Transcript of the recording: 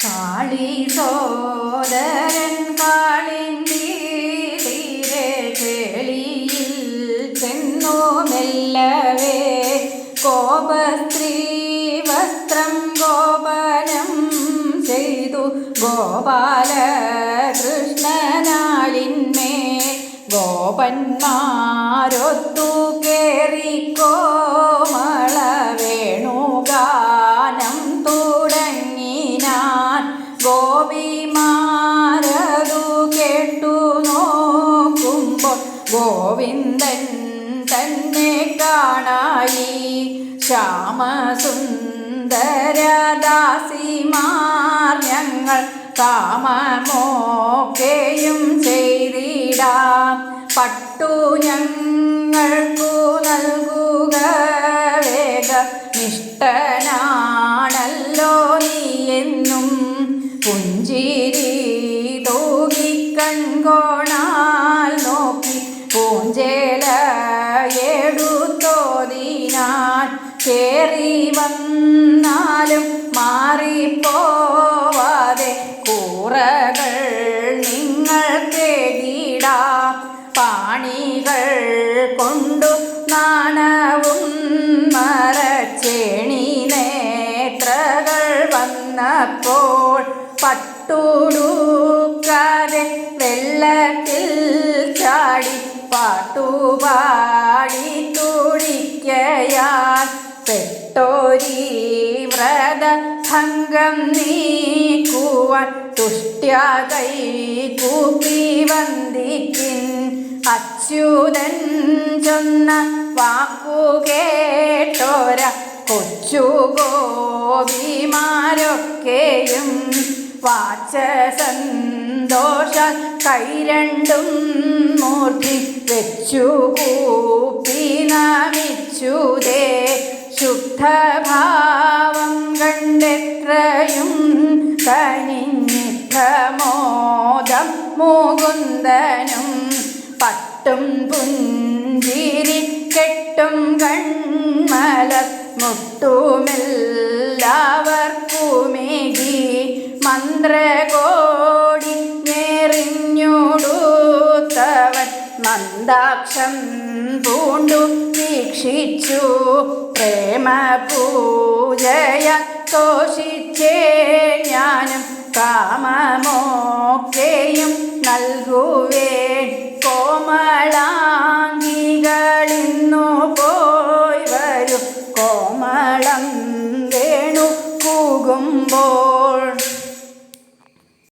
കാളി സോദരൻ കാളിന്തി തീരെ കേളിയിൽ ചെന്നു മെല്ലവേ കോപസ്ത്രീ വസ്ത്രം ഗോപനം ചെയ്തു ഗോപാല കൃഷ്ണനാളിന്മേ ഗോപന്മാരൊത്തു ഗോവിന്ദൻ തന്നെ കാണായി. ശ്യാമസുന്ദരദാസിമാർ ഞങ്ങൾ കാമമോക്കെയും ചെയ്തിടാം. പട്ടു ഞങ്ങൾക്കു കേറി വന്നാലും മാറിപ്പോവാതെ കൂറകൾ നിങ്ങൾ കേടിടാം പാണികൾ കൊണ്ടു നാണവും മറച്ചേണി നേത്രകൾ വന്നപ്പോൾ പട്ടുടുക്കാതെ വെള്ളത്തിൽ ചാടി പാട്ടുപാടി തുടിക്കയാൽ പെട്ടോരി വ്രത ഭംഗം നീക്കുവാൻ തുഷ്ട്യ കൂപ്പി വന്ദിക്കിൻ. അച്യുതൻ ചൊന്ന വാക്കു കേട്ടോര കൊച്ചു ഗോപിമാരൊക്കെയും. വാച്ച സന്തോഷ കൈ രണ്ടും മൂർത്തി വെച്ചു കൂപ്പി നമിച്ചുതേ ശുദ്ധഭാവം കണ്ടെത്രയും കനിഞ്ഞിത്തമോദം മുകുന്ദനും പട്ടും പുഞ്ചിരി കെട്ടും കൺമല മുട്ടുമെല്ലാവർക്കുമേകി മന്ത്രകോടി നേറിഞ്ഞൂടൂത്തവൻ മന്ദാക്ഷം പൂണ്ടു വീക്ഷിച്ചു. പ്രേമ പൂജയ തോഷിച്ചേ ഞാനും കാമമോക്കെയും നൽകുവേ കോമളാംഗികളിന്നു പോയി വരും. കോമളം വേണു കൂകുമ്പോൾ